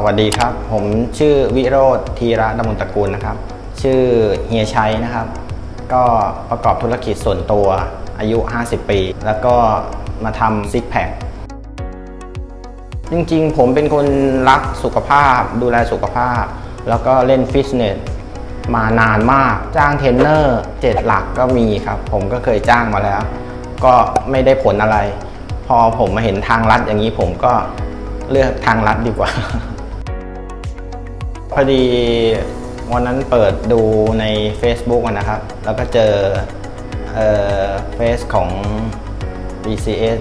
สวัสดีครับ ผมชื่อวิโรธธีระดำมนตระกูลนะครับ ชื่อเฮียชัยนะครับ ก็ประกอบธุรกิจส่วนตัวอายุ 50 ปี แล้วก็มาทำซิกแพคจริงๆ ผมเป็นคนรักสุขภาพ ดูแลสุขภาพ แล้วก็เล่นฟิตเนสมานานมาก จ้างเทรนเนอร์เจ็ดหลักก็มีครับ ผมก็เคยจ้างมาแล้ว ก็ไม่ได้ผลอะไร พอผมมาเห็นทางลัดอย่างนี้ผมก็เลือกทางลัดดีกว่า พอดีวันนั้นเปิดดูใน Facebook นะครับ แล้วก็เจอเฟซของ BCS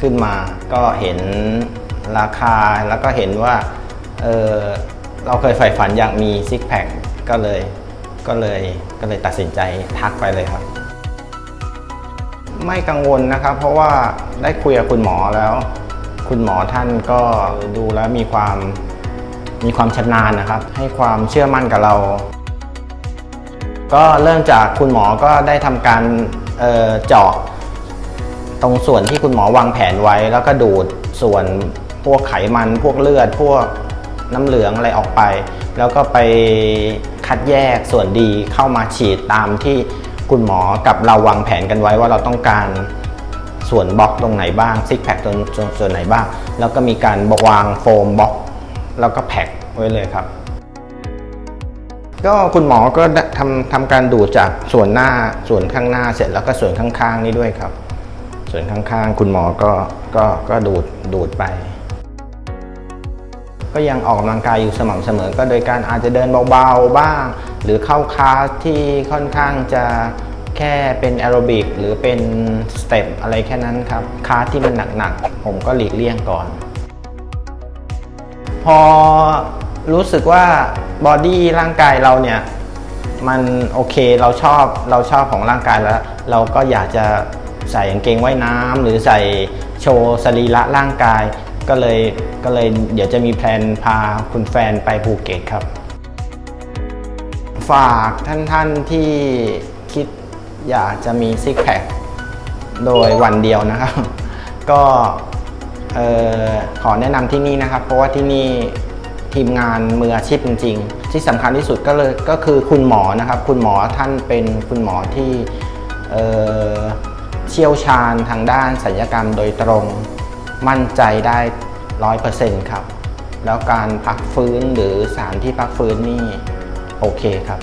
ขึ้นมา ก็เห็นราคาแล้วก็เห็นว่าเเราเคยใฝ่ฝันอยากมีซิกแพคก็เลยก็เลยก็เลยตัดสินใจทักไปเลยครับ ไม่กังวลนะครับ เพราะว่าได้คุยกับคุณหมอแล้ว คุณหมอท่านก็ดูแล้วมีความ มีความชำนาญนะครับ ให้ความเชื่อมั่นกับเรา ก็เริ่มจากคุณหมอก็ได้ทำการเเจาะ ตรงส่วนที่คุณหมอวางแผนไว้ แล้วก็ดูดส่วนพวกไขมัน พวกเลือด พวกน้ำเหลืองอะไรออกไป แล้วก็ไปคัดแยกส่วนดีเข้ามาฉีดตามที่คุณหมอกับเราวางแผนกันไว้ว่าเราต้องการส่วนบล็อกตรงไหนบ้างซิกแพคตรงส่วนส่วนไหนบ้าง แล้วก็มีการวางโฟมบล็อก แล้วก็แพ็คไว้เลยครับ ก็คุณหมอก็ทำทำการดูดจากส่วนหน้าส่วนข้างหน้าเสร็จแล้วก็ส่วนข้างๆนี้ด้วยครับ ส่วนข้างๆ คุณหมอก็ก็ก็ดูดดูดไป ก็ยังออกกำลังกายอยู่สม่ำเสมอ ก็โดยการอาจจะเดินเบาๆบ้าง หรือเข้าคลาสที่ค่อนข้างจะแค่เป็นแอโรบิกหรือเป็นสเต็ปอะไรแค่นั้นครับคลาสที่มันหนักๆผมก็หลีกเลี่ยงก่อน พอรู้สึกว่าบอดี้ร่างกายเราเนี่ยมันโอเคเราชอบเราชอบของร่างกายแล้ว เราก็อยากจะใส่กางเกงว่ายน้ำหรือใส่โชว์สรีระร่างกาย ก็เลยก็เลยเดี๋ยวจะมีแพลนพาคุณแฟนไปภูเก็ตครับ ฝากท่านท่านที่คิดอยากจะมีซิกแพคโดยวันเดียวนะครับ ก็ ออขอแนะนำที่นี่นะครับ เพราะว่าที่นี่ทีมงานมืออาชีพจริง ๆ ที่สำคัญที่สุดก็เลยก็คือคุณหมอนะครับ คุณหมอท่านเป็นคุณหมอที่เเชี่ยวชาญทางด้านศัลยกรรมโดยตรง มั่นใจได้ร้อยเปอร์เซ็นต์ครับ แล้วการพักฟื้นหรือสานที่พักฟื้นนี่โอเคครับ